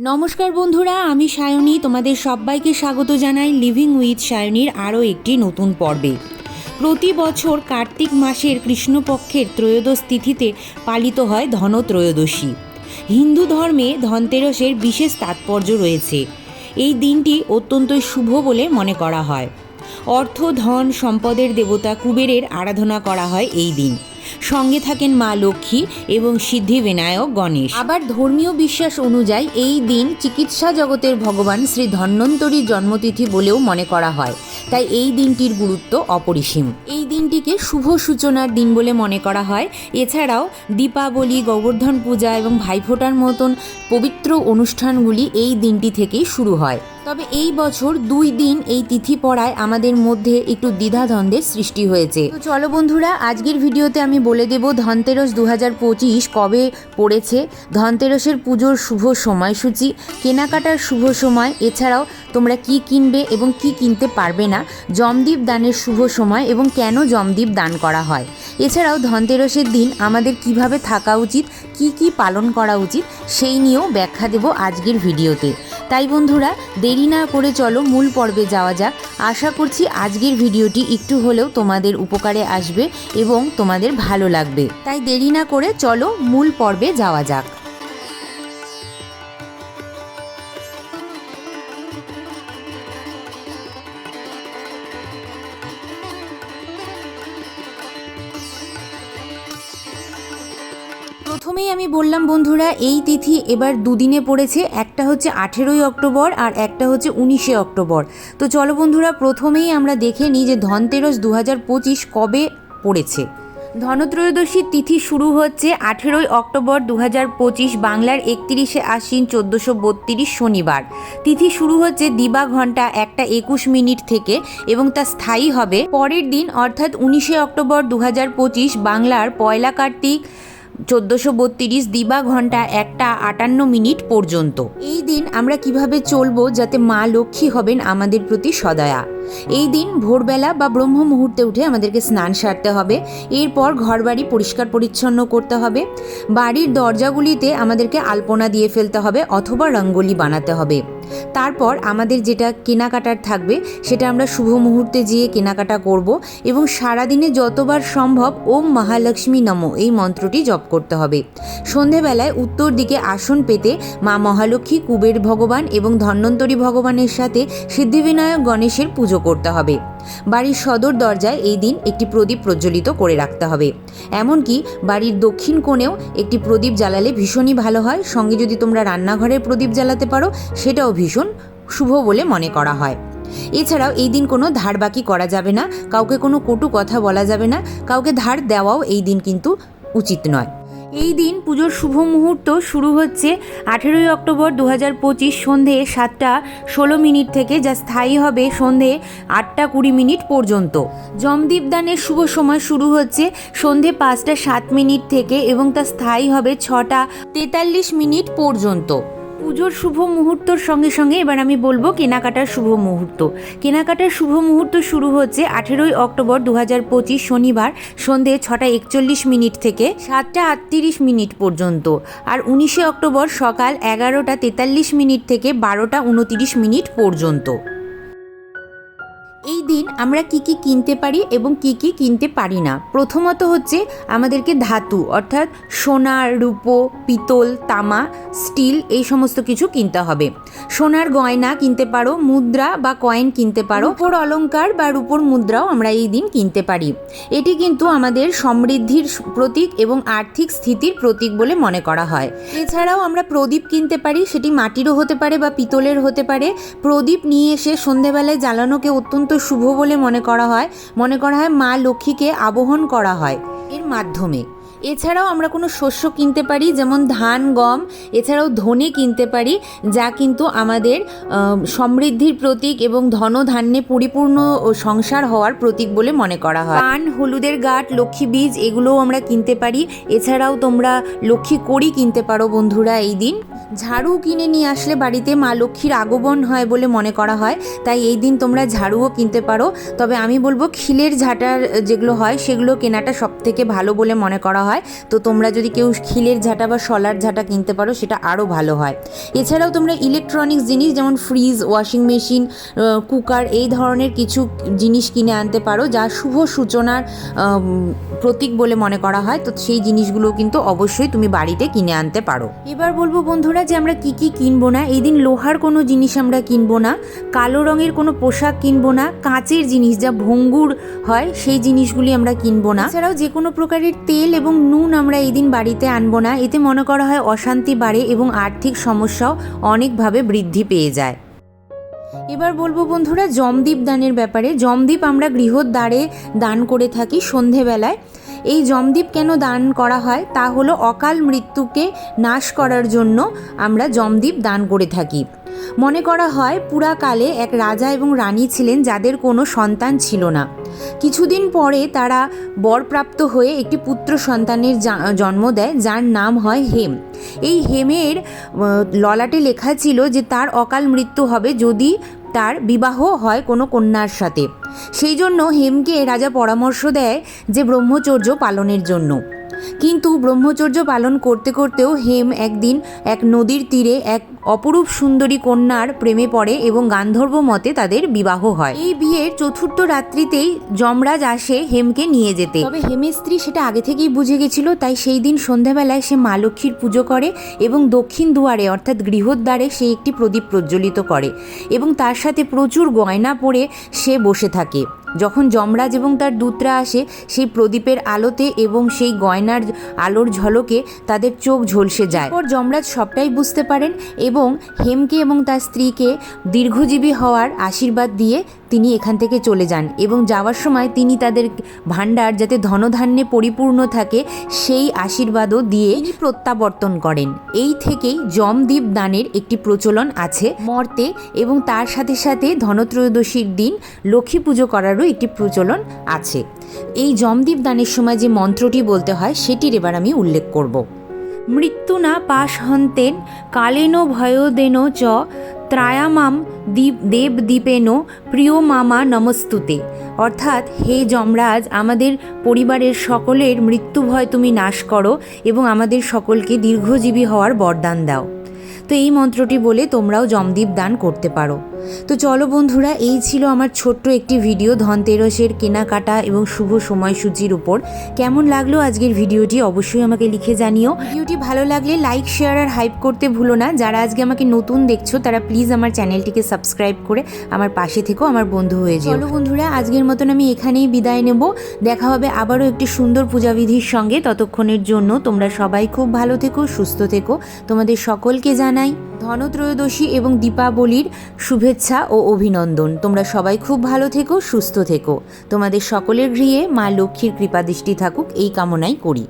নমস্কার বন্ধুরা, আমি সায়নী। তোমাদের সবাইকে স্বাগত জানাই লিভিং উইথ সায়নীর আরও একটি নতুন পর্বে। প্রতি বছর কার্তিক মাসের কৃষ্ণপক্ষের ত্রয়োদশ তিথিতে পালিত হয় ধনত্রয়োদশী। হিন্দু ধর্মে ধনতেরসের বিশেষ তাৎপর্য রয়েছে। এই দিনটি অত্যন্তই শুভ বলে মনে করা হয়। অর্থ, ধন, সম্পদের দেবতা কুবেরের আরাধনা করা হয় এই দিন। সঙ্গে থাকেন মা লক্ষ্মী এবং সিদ্ধি বিনায়ক গণেশ। আবার ধর্মীয় বিশ্বাস অনুযায়ী এই দিন চিকিৎসা জগতের ভগবান শ্রী ধন্বন্তরীর জন্মতিথি বলেও মনে করা হয়। তাই এই দিনটির গুরুত্ব অপরিসীম। এই দিনটিকে শুভ সূচনার দিন বলে মনে করা হয়। এছাড়াও দীপাবলি, গোবর্ধন পূজা এবং ভাইফোঁটার মতন পবিত্র অনুষ্ঠানগুলি এই দিনটি থেকেই শুরু হয়। তবে এই বছর দুই দিন এই তিথি পড়ায় আমাদের মধ্যে একটু দ্বিধাদ্বন্দ্বের সৃষ্টি হয়েছে। তো চলো বন্ধুরা, আজকের ভিডিওতে আমি বলে দেব ধনতেরস দু হাজার পঁচিশ কবে পড়েছে, ধনতেরসের পুজোর শুভ সময়সূচি, কেনাকাটার শুভ সময়, এছাড়াও তোমরা কি কিনবে এবং কি কিনতে পারবে না, জমদীপ দানের শুভ সময় এবং কেন জমদীপ দান করা হয়। এছাড়াও ধনতেরসের দিন আমাদের কীভাবে থাকা উচিত, কি কি পালন করা উচিত, সেই নিয়েও ব্যাখ্যা দেব আজকের ভিডিওতে। তাই বন্ধুরা, দেরি না করে চলো মূল পর্বে যাওয়া যাক। আশা করছি আজকের ভিডিওটি একটু হলেও তোমাদের উপকারে আসবে এবং তোমাদের ভালো লাগবে। তাই দেরি না করে চলো মূল পর্বে যাওয়া যাক। প্রথমেই আমি বললাম, বন্ধুরা, এই তিথি এবার দুদিনে পড়েছে। একটা হচ্ছে আঠেরোই অক্টোবর আর একটা হচ্ছে উনিশে অক্টোবর। তো চলো বন্ধুরা, প্রথমেই আমরা দেখে নিই যে ধনতেরস দু হাজার পঁচিশ কবে পড়েছে। ধনত্রয়োদশীর তিথি শুরু হচ্ছে আঠেরোই অক্টোবর দু হাজার পঁচিশ, বাংলার একত্রিশে আশ্বিন চোদ্দোশো বত্রিশ, শনিবার। তিথি শুরু হচ্ছে দিবা ঘণ্টা একটা একুশ মিনিট থেকে এবং তা স্থায়ী হবে পরের দিন, অর্থাৎ উনিশে অক্টোবর দু হাজার পঁচিশ, বাংলার পয়লা কার্তিক চোদ্দোশো বত্রিশ দিবা ঘণ্টা একটা আটান্ন মিনিট পর্যন্ত। এই দিন আমরা কীভাবে চলবো যাতে মা লক্ষ্মী হবেন আমাদের প্রতি সদয়া। এই দিন ভোরবেলা বা ব্রহ্ম মুহূর্তে উঠে আমাদেরকে স্নান সারতে হবে, এরপর ঘরবাড়ি পরিষ্কার পরিচ্ছন্ন করতে হবে, বাড়ির দরজাগুলিতে আমাদেরকে আলপনা দিয়ে ফেলতে হবে অথবা রঙ্গোলি বানাতে হবে। তারপর আমাদের যেটা কেনাকাটার থাকবে, সেটা আমরা শুভ মুহূর্তে যেয়ে কেনাকাটা করব এবং সারাদিনে যতবার সম্ভব ওম মহালক্ষ্মী নম এই মন্ত্রটি জপ করতে হবে। সন্ধেবেলায় উত্তর দিকে আসন পেতে মা মহালক্ষ্মী, কুবের ভগবান এবং ধন্বন্তরী ভগবানের সাথে সিদ্ধিবিনায়ক গণেশের পুজো করতে হবে। বাড়ির সদর দরজায় এই দিন একটি প্রদীপ প্রজ্বলিত করে রাখতে হবে। এমনকি বাড়ির দক্ষিণ কোণেও একটি প্রদীপ জ্বালালে ভীষণই ভালো হয়। সঙ্গে যদি তোমরা রান্নাঘরের প্রদীপ জ্বালাতে পারো, সেটাও ভীষণ শুভ বলে মনে করা হয়। এছাড়াও এই দিন কোনো ধার বাকি করা যাবে না। কাউকে কোনো কটু কথা বলা যাবে না। কাউকে ধার দেওয়াও এই দিন কিন্তু উচিত নয়। এই দিন পুজোর শুভ মুহূর্ত শুরু হচ্ছে আঠেরোই অক্টোবর দু হাজার পঁচিশ সন্ধে সাতটা ষোলো মিনিট থেকে, যা স্থায়ী হবে সন্ধে আটটা কুড়ি মিনিট পর্যন্ত। জমদীপ দানের শুভ সময় শুরু হচ্ছে সন্ধে পাঁচটা সাত মিনিট থেকে এবং তা স্থায়ী হবে ছটা তেতাল্লিশ মিনিট পর্যন্ত। পুজোর শুভ মুহূর্তর সঙ্গে সঙ্গে এবার আমি বলব কেনাকাটার শুভ মুহূর্ত। কেনাকাটার শুভ মুহূর্ত শুরু হচ্ছে আঠেরোই অক্টোবর দু হাজার পঁচিশ শনিবার সন্ধে ছটা একচল্লিশ মিনিট থেকে সাতটা আটত্রিশ মিনিট পর্যন্ত আর উনিশে অক্টোবর সকাল এগারোটা তেতাল্লিশ মিনিট থেকে বারোটা উনতিরিশ মিনিট পর্যন্ত। এই দিন আমরা কি কি কিনতে পারি এবং কি কি কিনতে পারি না? প্রথমত হচ্ছে আমাদেরকে ধাতু, অর্থাৎ সোনা, রূপো, পিতল, তামা, স্টিল এই সমস্ত কিছু কিনতে হবে। সোনার গয়না কিনতে পারো, মুদ্রা বা কয়েন কিনতে পারো, রূপোর অলঙ্কার বা রূপোর মুদ্রাও আমরা এই দিন কিনতে পারি। এটি কিন্তু আমাদের সমৃদ্ধির প্রতীক এবং আর্থিক স্থিতির প্রতীক বলে মনে করা হয়। এছাড়াও আমরা প্রদীপ কিনতে পারি, সেটি মাটিরও হতে পারে বা পিতলের হতে পারে। প্রদীপ নিয়ে এসে সন্ধেবেলায় জ্বালানোকে অত্যন্ত শুভ বলে মনে করা হয়। মনে করা হয় মা লক্ষ্মীকে আবহন করা হয়। এর মাধ্যমে। এছাড়াও আমরা কোনো শস্য কিনতে পারি, যেমন ধান, গম, এছাড়াও ধনে কিনতে পারি, যা কিন্তু আমাদের সমৃদ্ধির প্রতীক এবং ধন ধান্যে পরিপূর্ণ সংসার হওয়ার প্রতীক বলে মনে করা হয়। পান, হলুদের গাঠ লক্ষ্মী বীজ এগুলোও আমরা কিনতে পারি। এছাড়াও তোমরা লক্ষ্মী কড়ি কিনতে পারো বন্ধুরা এই দিন। ঝাড়ু কিনে নিয়ে আসলে বাড়িতে মা লক্ষ্মীর আগমন হয় বলে মনে করা হয়, তাই এই দিন তোমরা ঝাড়ুও কিনতে পারো। তবে আমি বলব, খিলের ঝাঁটার যেগুলো হয়, সেগুলো কেনাটা সব থেকে ভালো বলে মনে করা হয়। হয়, তো তোমরা যদি কেউ খিলের ঝাঁটা বা শলার ঝাঁটা কিনতে পারো, সেটা আরও ভালো হয়। এছাড়াও তোমরা ইলেকট্রনিক্স জিনিস, যেমন ফ্রিজ ওয়াশিং মেশিন কুকার এই ধরনের কিছু জিনিস কিনে আনতে পারো, যা শুভ সূচনার প্রতীক বলে মনে করা হয়। তো সেই জিনিসগুলো কিন্তু অবশ্যই তুমি বাড়িতে কিনে আনতে পারো। এবার বলব বন্ধুরা যে আমরা কি কি কিনবো না। এই দিন লোহার কোনো জিনিস আমরা কিনবো না, কালো রঙের কোনো পোশাক কিনবো না, কাঁচের জিনিস যা ভঙ্গুর হয়, সেই জিনিসগুলি আমরা কিনবো না। এছাড়াও যে কোনো প্রকারের তেল এবং নুন আমরা এই দিন বাড়িতে আনব না। এতে মনে করা হয় অশান্তি বাড়ে এবং আর্থিক সমস্যাও অনেকভাবে বৃদ্ধি পেয়ে যায়। এবার বলব বন্ধুরা, জমদীপ দানের ব্যাপারে। জমদীপ আমরা গৃহদ্বারে দান করে থাকি সন্ধেবেলায়। এই জমদীপ কেন দান করা হয়? তা হলো অকাল মৃত্যুকে নাশ করার জন্য আমরা জমদীপ দান করে থাকি। মনে করা হয় পুরাকালে এক রাজা এবং রানী ছিলেন যাদের কোনো সন্তান ছিল না। কিছুদিন পরে তারা বরপ্রাপ্ত হয়ে একটি পুত্র সন্তানের জন্ম দেয়, যার নাম হয় হেম। এই হেমের ললাটে লেখা ছিল যে তার অকাল মৃত্যু হবে যদি তার বিবাহ হয় কোনো কন্যার সাথে। সেই জন্য হেমকে রাজা পরামর্শ দেয় যে ব্রহ্মচর্য পালনের জন্য। কিন্তু ব্রহ্মচর্য পালন করতে করতেও হেম একদিন এক নদীর তীরে এক অপরূপ সুন্দরী কন্যার প্রেমে পড়ে এবং গান্ধর্ব মতে তাদের বিবাহ হয়। এই বিয়ের চতুর্থ রাত্রিতেই যমরাজ আসে হেমকে নিয়ে যেতে। তবে হেমের স্ত্রী সেটা আগে থেকেই বুঝে গেছিল, তাই সেই দিন সন্ধ্যাবেলায় সে মা লক্ষ্মীর পুজো করে এবং দক্ষিণ দুয়ারে, অর্থাৎ গৃহদ্বারে, সে একটি প্রদীপ প্রজ্বলিত করে এবং তার সাথে প্রচুর গয়না পরে সে বসে থাকে। যখন যমরাজ এবং তার দূতরা আসে, সেই প্রদীপের আলোতে এবং সেই গয়নার আলোর ঝলকে তাদের চোখ ঝলসে যায়। পর যমরাজ সবটাই বুঝতে পারেন এবং হেমকে এবং তার স্ত্রীকে দীর্ঘজীবী হওয়ার আশীর্বাদ দিয়ে তিনি এখান থেকে চলে যান এবং যাওয়ার সময় তিনি তাদের ভাণ্ডার যাতে ধনধান্যে পরিপূর্ণ থাকে সেই আশীর্বাদও দিয়ে প্রত্যাবর্তন করেন। এই থেকেই যমদীপ দানের একটি প্রচলন আছে মর্তে এবং তার সাথে সাথে ধনত্রয়োদশীর দিন লক্ষ্মী পুজো করারও একটি প্রচলন আছে। এই যমদীপ দানের সময় যে মন্ত্রটি বলতে হয় সেটির এবার আমি উল্লেখ করব। মৃত্যু না পাশ হন্তেন, কালেন ভয়োদেন চ, ত্রায়ামাম দীপ, দেব দীপেন, প্রিয় মামা নমস্তুতে। অর্থাৎ, হে যমরাজ, আমাদের পরিবারের সকলের মৃত্যু ভয় তুমি নাশ করো এবং আমাদের সকলকে দীর্ঘজীবী হওয়ার বরদান দাও। তো এই মন্ত্রটি বলে তোমরাও জমদীপ দান করতে পারো। তো চলো বন্ধুরা, এই ছিল আমার ছোট্ট একটি ভিডিও ধনতেরসের কেনাকাটা এবং শুভ সময়সূচির উপর। কেমন লাগল আজকের ভিডিওটি অবশ্যই আমাকে লিখে জানিও। ভিডিওটি ভালো লাগলে লাইক শেয়ার আর হাইপ করতে ভুলো না। যারা আজকে আমাকে নতুন দেখছ, তারা প্লিজ আমার চ্যানেলটিকে সাবস্ক্রাইব করে আমার পাশে থেকেও আমার বন্ধু হয়ে যেও। চলো বন্ধুরা, আজকের মতন আমি এখানেই বিদায় নেব। দেখা হবে আবারও একটি সুন্দর পূজাবিধির সঙ্গে। ততক্ষণের জন্য তোমরা সবাই খুব ভালো থেকো, সুস্থ থেকো। তোমাদের সকলকে জানাই, ধনত্রয়োদশী এবং দীপাবলির শুভেচ্ছা ও অভিনন্দন। তোমরা সবাই খুব ভালো থেকো, সুস্থ থেকো। তোমাদের সকলের গৃহে মা লক্ষ্মীর কৃপাদৃষ্টি থাকুক, এই কামনাই করি।